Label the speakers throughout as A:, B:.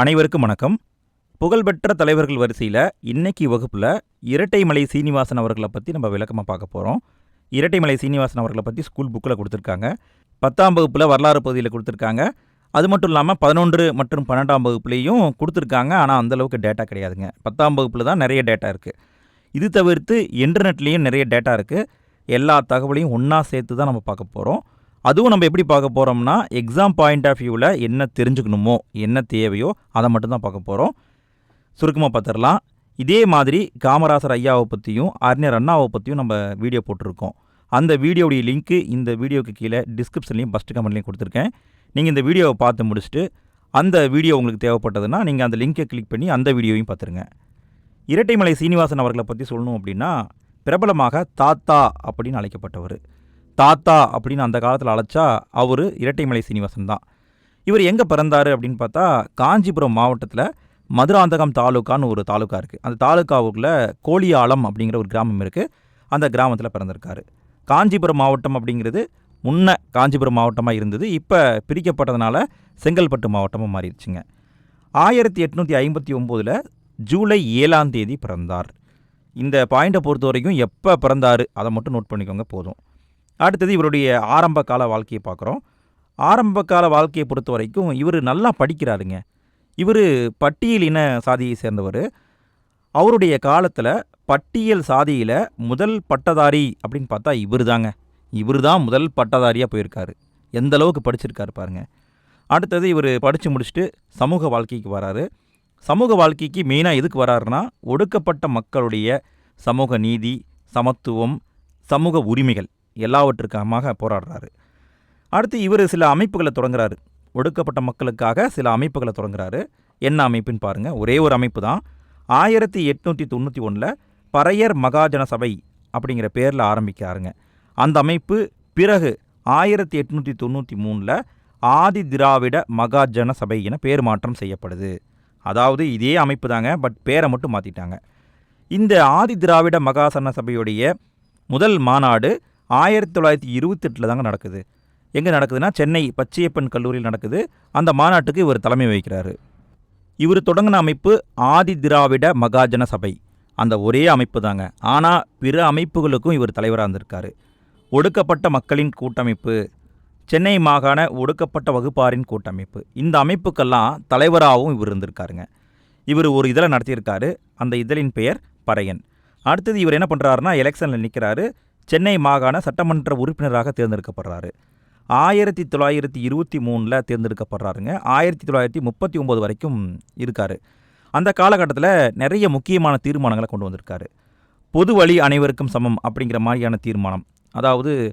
A: அனைவருக்கும் வணக்கம். புகழ்பெற்ற தலைவர்கள் வரிசையில் இன்னைக்கு வகுப்பில் இரட்டைமலை சீனிவாசன் அவர்களை பற்றி நம்ம விளக்கமாக பார்க்க போகிறோம் இரட்டைமலை சீனிவாசன் அவர்களை பற்றி ஸ்கூல் புக்கில் கொடுத்துருக்காங்க. பத்தாம் வகுப்பில் வரலாறு பகுதியில் கொடுத்துருக்காங்க. அது மட்டும் இல்லாமல் பதினொன்று மற்றும் பன்னெண்டாம் வகுப்புலேயும் கொடுத்துருக்காங்க. ஆனால் அந்தளவுக்கு டேட்டா கிடையாதுங்க. பத்தாம் வகுப்பில் தான் நிறைய டேட்டா இருக்குது இது தவிர்த்து இன்டர்நெட்லேயும் நிறைய டேட்டா இருக்குது எல்லா தகவலையும் ஒன்றா சேர்த்து தான் நம்ம பார்க்க போகிறோம் அதுவும் நம்ம எப்படி பார்க்க போகிறோம்னா எக்ஸாம் பாயிண்ட் ஆஃப் வியூவில் என்ன தெரிஞ்சுக்கணுமோ என்ன தேவையோ அதை மட்டும்தான் பார்க்க போகிறோம் சுருக்கமாக பார்த்துடலாம். இதே மாதிரி காமராசர் ஐயாவை பற்றியும் அறிஞர் அண்ணாவை பற்றியும் நம்ம வீடியோ போட்டிருக்கோம். அந்த வீடியோடைய லிங்க்கு இந்த வீடியோக்கு கீழே டிஸ்கிரிப்ஷன்லையும் ஃபஸ்ட்டு கமெண்ட்லையும் கொடுத்துருக்கேன். நீங்கள் இந்த வீடியோவை பார்த்து முடிச்சுட்டு அந்த வீடியோ உங்களுக்கு தேவைப்பட்டதுன்னா நீங்கள் அந்த லிங்கை கிளிக் பண்ணி அந்த வீடியோவையும் பார்த்துருங்க. இரட்டைமலை சீனிவாசன் அவர்களை பற்றி சொல்லணும் அப்படின்னா பிரபலமாக தாத்தா அப்படின்னு அழைக்கப்பட்டவர். தாத்தா அப்படின்னு அந்த காலத்தில் அழைச்சா அவர் இரட்டைமலை சீனிவாசன் தான். இவர் எங்கே பிறந்தார் அப்படின்னு பார்த்தா காஞ்சிபுரம் மாவட்டத்தில் மதுராந்தகம் தாலுக்கான்னு ஒரு தாலுக்கா இருக்குது அந்த தாலுக்காவுக்குள்ள கோழியாளம் அப்படிங்கிற ஒரு கிராமம் இருக்குது அந்த கிராமத்தில் பிறந்திருக்காரு. காஞ்சிபுரம் மாவட்டம் அப்படிங்கிறது முன்ன காஞ்சிபுரம் மாவட்டமாக இருந்தது. இப்போ பிரிக்கப்பட்டதுனால செங்கல்பட்டு மாவட்டமாக மாறிடுச்சுங்க. ஆயிரத்தி எட்நூற்றி ஐம்பத்தி ஒம்போதில் ஜூலை ஏழாம் தேதி பிறந்தார். இந்த பாயிண்ட்டை பொறுத்த வரைக்கும் எப்போ பிறந்தார் அதை மட்டும் நோட் பண்ணிக்கோங்க போதும். அடுத்தது இவருடைய ஆரம்ப கால வாழ்க்கையை பார்க்குறோம். ஆரம்ப கால வாழ்க்கையை பொறுத்த வரைக்கும் இவர் நல்லா படிக்கிறாருங்க. இவர் பட்டியல் இன சாதியை சேர்ந்தவர். அவருடைய காலத்தில் பட்டியல் சாதியில் முதல் பட்டதாரி அப்படின்னு பார்த்தா இவர் தாங்க இவர் தான் முதல் பட்டதாரியாக போயிருக்காரு. எந்த அளவுக்கு படிச்சிருக்காரு பாருங்கள் அடுத்தது இவர் படித்து முடிச்சுட்டு சமூக வாழ்க்கைக்கு வராரு. சமூக வாழ்க்கைக்கு மெயினாக எதுக்கு வராருன்னா ஒடுக்கப்பட்ட மக்களுடைய சமூக நீதி சமத்துவம் சமூக உரிமைகள். எல்லாவற்றுக்காக போராடுறாரு. அடுத்து இவர் சில அமைப்புகளை தொடங்குறாரு. ஒடுக்கப்பட்ட மக்களுக்காக சில அமைப்புகளை தொடங்குறாரு. என்ன அமைப்புன்னு பாருங்கள் ஒரே ஒரு அமைப்பு தான். ஆயிரத்தி எட்நூற்றி தொண்ணூற்றி ஒன்றில் பறையர் மகாஜன சபை அப்படிங்கிற பேரில் ஆரம்பிக்கிறாருங்க. அந்த அமைப்பு பிறகு ஆயிரத்தி எட்நூற்றி தொண்ணூற்றி மூணில் ஆதி திராவிட மகாஜன சபை என பேர் மாற்றம் செய்யப்படுது. அதாவது இதே அமைப்பு தாங்க. பட் பேரை மட்டும் மாற்றிட்டாங்க இந்த ஆதி திராவிட மகாசன சபையுடைய முதல் மாநாடு ஆயிரத்தி தொள்ளாயிரத்தி இருபத்தெட்டில் தாங்க நடக்குது. எங்கே நடக்குதுன்னா சென்னை பச்சையப்பன் கல்லூரியில் நடக்குது. அந்த மாநாட்டுக்கு இவர் தலைமை வகிக்கிறாரு. இவர் தொடங்கின அமைப்பு ஆதி திராவிட மகாஜன சபை. அந்த ஒரே அமைப்பு தாங்க. ஆனால் பிற அமைப்புகளுக்கும் இவர் தலைவராக இருந்திருக்காரு. ஒடுக்கப்பட்ட மக்களின் கூட்டமைப்பு சென்னை மாகாண ஒடுக்கப்பட்ட வகுப்பாரின் கூட்டமைப்பு. இந்த அமைப்புக்கெல்லாம் தலைவராகவும் இவர் இருந்திருக்காருங்க. இவர் ஒரு இதழை நடத்தியிருக்காரு. அந்த இதழின் பெயர் பறையன். அடுத்தது இவர் என்ன பண்ணுறாருன்னா எலெக்ஷனில் நிற்கிறாரு சென்னை மாகாண சட்டமன்ற உறுப்பினராக தேர்ந்தெடுக்கப்படுறாரு. ஆயிரத்தி தொள்ளாயிரத்தி இருபத்தி மூணில் தேர்ந்தெடுக்கப்படுறாருங்க. ஆயிரத்தி தொள்ளாயிரத்தி முப்பத்தி ஒம்பது வரைக்கும் இருக்கார். அந்த காலகட்டத்தில் நிறைய முக்கியமான தீர்மானங்களை கொண்டு வந்திருக்காரு. பொது வழி அனைவருக்கும் சமம் அப்படிங்கிற மாதிரியான தீர்மானம். அதாவது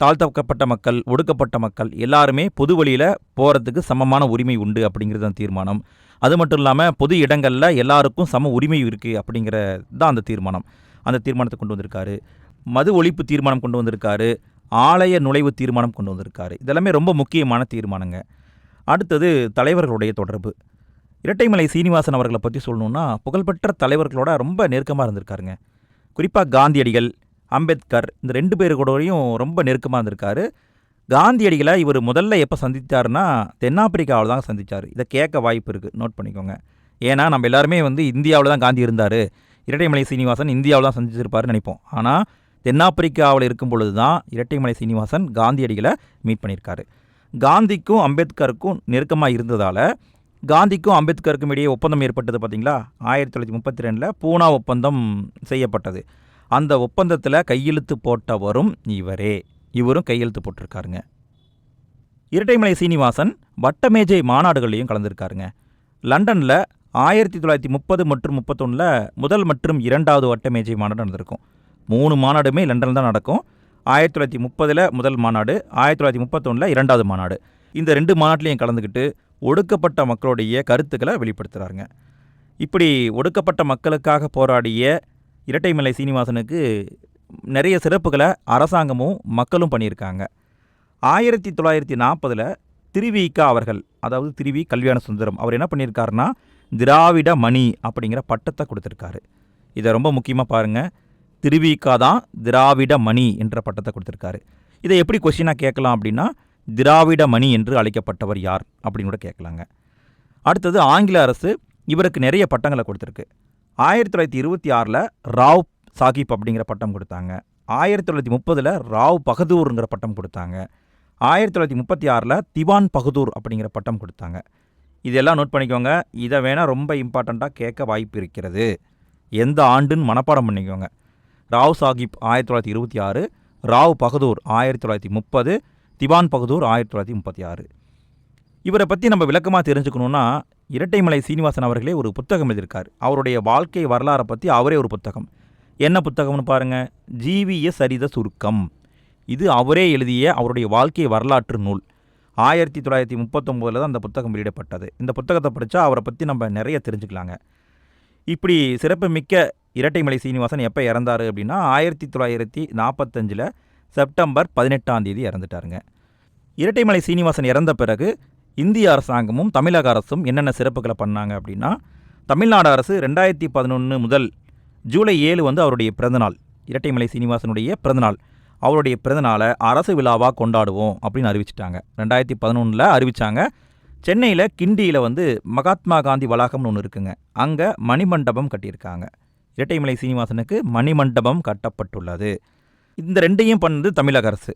A: தாழ்த்தப்பட்ட மக்கள் ஒடுக்கப்பட்ட மக்கள் எல்லாருமே பொது வழியில் போகிறதுக்கு சமமான உரிமை உண்டு அப்படிங்கிறது தான் தீர்மானம். அது மட்டும் இல்லாமல் பொது இடங்களில் எல்லாருக்கும் சம உரிமை இருக்குது அப்படிங்கிற தான் அந்த தீர்மானம். அந்த தீர்மானத்தை கொண்டு வந்திருக்காரு. மது ஒழிப்பு தீர்மானம் கொண்டு வந்திருக்காரு ஆலய நுழைவு தீர்மானம் கொண்டு வந்திருக்காரு. இதெல்லாமே ரொம்ப முக்கியமான தீர்மானங்க. அடுத்தது தலைவர்களுடைய தொடர்பு. இரட்டைமலை சீனிவாசன் அவர்களை பற்றி சொல்லணுன்னா புகழ்பெற்ற தலைவர்களோட ரொம்ப நெருக்கமாக இருந்திருக்காருங்க. குறிப்பாக காந்தியடிகள் அம்பேத்கர் இந்த ரெண்டு பேரு கூடயும் ரொம்ப நெருக்கமாக இருந்திருக்காரு. காந்தியடிகளை இவர் முதல்ல எப்போ சந்தித்தாருன்னா தென்னாப்பிரிக்காவில் தான் சந்தித்தார் இதை கேட்க வாய்ப்பு இருக்குது நோட் பண்ணிக்கோங்க. ஏன்னா நம்ம எல்லாருமே வந்து இந்தியாவில் தான் காந்தி இருந்தார். இரட்டைமலை சீனிவாசன் இந்தியாவில் தான் சந்திச்சிருப்பாருன்னு நினைப்போம். ஆனால் தென்னாப்பிரிக்காவில் இருக்கும் பொழுது தான் இரட்டைமலை சீனிவாசன் காந்தியடிகளை மீட் பண்ணியிருக்காரு. காந்திக்கும் அம்பேத்கருக்கும் நெருக்கமாக இருந்ததால் காந்திக்கும் அம்பேத்கருக்கும் இடையே ஒப்பந்தம் ஏற்பட்டது பார்த்தீங்களா ஆயிரத்தி தொள்ளாயிரத்தி முப்பத்தி ரெண்டில் பூனா ஒப்பந்தம் செய்யப்பட்டது. அந்த ஒப்பந்தத்தில் கையெழுத்து போட்டவரும் இவரே. இவரும் கையெழுத்து போட்டிருக்காருங்க. இரட்டைமலை சீனிவாசன் வட்டமேஜை மாநாடுகள்லையும் கலந்துருக்காருங்க. லண்டனில் ஆயிரத்தி தொள்ளாயிரத்தி முப்பது மற்றும் முப்பத்தொன்னில் முதல் மற்றும் இரண்டாவது வட்டமேஜை மாநாடு நடந்திருக்கும். மூணு மாநாடுமே லண்டனில் தான் நடக்கும். ஆயிரத்தி தொள்ளாயிரத்தி முப்பதில் முதல் மாநாடு ஆயிரத்தி தொள்ளாயிரத்தி முப்பத்தொன்னில் இரண்டாவது மாநாடு. இந்த ரெண்டு மாநாட்டிலையும் கலந்துக்கிட்டு ஒடுக்கப்பட்ட மக்களுடைய கருத்துக்களை வெளிப்படுத்துகிறாருங்க இப்படி ஒடுக்கப்பட்ட மக்களுக்காக போராடிய இரட்டைமலை சீனிவாசனுக்கு நிறைய சிறப்புகளை அரசாங்கமும் மக்களும் பண்ணியிருக்காங்க. ஆயிரத்தி தொள்ளாயிரத்தி நாற்பதில் திருவிக்கா அவர்கள் அதாவது திருவி கல்யாண சுந்தரம் அவர் என்ன பண்ணியிருக்காருன்னா திராவிட மணி அப்படிங்கிற பட்டத்தை கொடுத்துருக்காரு. இதை ரொம்ப முக்கியமாக பாருங்கள் திருவிக்கா தான் திராவிட மணி என்ற பட்டத்தை கொடுத்துருக்காரு. இதை எப்படி கொஸ்டினாக கேட்கலாம் அப்படின்னா திராவிட மணி என்று அழைக்கப்பட்டவர் யார் அப்படின்னு கூட கேட்கலாங்க. அடுத்தது ஆங்கில அரசு இவருக்கு நிறைய பட்டங்களை கொடுத்துருக்கு. ஆயிரத்தி தொள்ளாயிரத்தி இருபத்தி ஆறில் ராவ் சாஹிப் அப்படிங்கிற பட்டம் கொடுத்தாங்க. ஆயிரத்தி தொள்ளாயிரத்தி முப்பதில் ராவ் பகதூருங்கிற பட்டம் கொடுத்தாங்க. ஆயிரத்தி தொள்ளாயிரத்தி முப்பத்தி ஆறில் திவான் பகதூர் அப்படிங்கிற பட்டம் கொடுத்தாங்க. இதெல்லாம் நோட் பண்ணிக்கோங்க. இதை வேணால் ரொம்ப இம்பார்ட்டண்ட்டாக கேட்க வாய்ப்பு இருக்கிறது. எந்த ஆண்டுன்னு மனப்பாடம் பண்ணிக்கோங்க. ராவ் சாஹிப் ஆயிரத்தி தொள்ளாயிரத்தி இருபத்தி ஆறு ராவ் பகதூர் ஆயிரத்தி தொள்ளாயிரத்தி முப்பது திவான் பகதூர் ஆயிரத்தி தொள்ளாயிரத்தி முப்பத்தி ஆறு. இவரை பற்றி நம்ம விளக்கமாக தெரிஞ்சுக்கணுன்னா இரட்டைமலை சீனிவாசன் அவர்களே ஒரு புத்தகம் எழுதியிருக்கார். அவருடைய வாழ்க்கை வரலாறை பற்றி அவரே ஒரு புத்தகம். என்ன புத்தகம்னு பாருங்கள் ஜீவிய சரித சுருக்கம். இது அவரே எழுதிய அவருடைய வாழ்க்கை வரலாற்று நூல். ஆயிரத்தி தொள்ளாயிரத்தி முப்பத்தொம்போதில் தான் அந்த புத்தகம் வெளியிடப்பட்டது. இந்த புத்தகத்தை படித்தா அவரை பற்றி நம்ம நிறைய தெரிஞ்சுக்கலாங்க. இப்படி சிறப்புமிக்க இரட்டைமலை சீனிவாசன் எப்போ இறந்தாரு அப்படின்னா ஆயிரத்தி தொள்ளாயிரத்தி நாற்பத்தஞ்சில் செப்டம்பர் பதினெட்டாம் தேதி இறந்துட்டாருங்க. இரட்டைமலை சீனிவாசன் இறந்த பிறகு இந்திய அரசாங்கமும் தமிழக அரசும் என்னென்ன சிறப்புகளை பண்ணாங்க அப்படின்னா தமிழ்நாடு அரசு ரெண்டாயிரத்தி பதினொன்று முதல் ஜூலை ஏழு வந்து அவருடைய பிறந்தநாள் இரட்டைமலை சீனிவாசனுடைய பிறந்தநாள். அவருடைய பிறந்தநாளை அரசு விழாவாக கொண்டாடுவோம் அப்படின்னு அறிவிச்சிட்டாங்க. ரெண்டாயிரத்தி பதினொன்றில் அறிவித்தாங்க சென்னையில் கிண்டியில் வந்து மகாத்மா காந்தி வளாகம்னு ஒன்று இருக்குங்க. அங்கே மணிமண்டபம் கட்டியிருக்காங்க. இரட்டைமலை சீனிவாசனுக்கு மணிமண்டபம் கட்டப்பட்டுள்ளது. இந்த ரெண்டையும் பண்ணது தமிழக அரசு.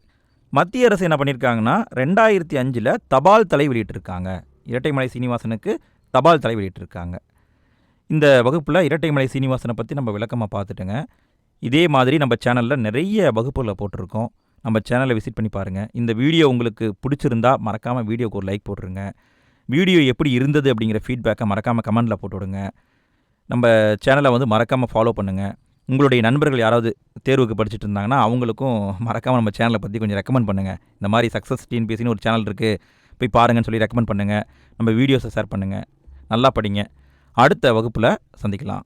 A: மத்திய அரசு என்ன பண்ணியிருக்காங்கன்னா ரெண்டாயிரத்தி அஞ்சில் தபால் தலை வெளியிட்டிருக்காங்க. இரட்டைமலை சீனிவாசனுக்கு தபால் தலை வெளியிட்டிருக்காங்க. இந்த வகுப்பில் இரட்டைமலை சீனிவாசனை பற்றி நம்ம விளக்கமாக பார்த்துட்டுங்க. இதே மாதிரி நம்ம சேனலில் நிறைய வகுப்புகளை போட்டிருக்கோம். நம்ம சேனலை விசிட் பண்ணி பாருங்கள் இந்த வீடியோ உங்களுக்கு பிடிச்சிருந்தா மறக்காமல் வீடியோக்கு ஒரு லைக் போட்டுருங்க. வீடியோ எப்படி இருந்தது அப்படிங்கிற ஃபீட்பேக்கை மறக்காமல் கமெண்டில் போட்டு விடுங்க. நம்ம சேனலை வந்து மறக்காமல் ஃபாலோ பண்ணுங்கள் உங்களுடைய நண்பர்கள் யாராவது தேர்வுக்கு படிச்சுட்டு இருந்தாங்கன்னா அவங்களுக்கும் மறக்காமல் நம்ம சேனலை பற்றி கொஞ்சம் ரெக்கமெண்ட் பண்ணுங்கள் இந்த மாதிரி சக்ஸஸ் டிஎன்பிஎஸ்சின்னு ஒரு சேனல் இருக்குது போய் பாருங்கன்னு சொல்லி ரெக்கமெண்ட் பண்ணுங்கள் நம்ம வீடியோஸை ஷேர் பண்ணுங்கள் நல்லா படிங்க. அடுத்த வகுப்பில் சந்திக்கலாம்.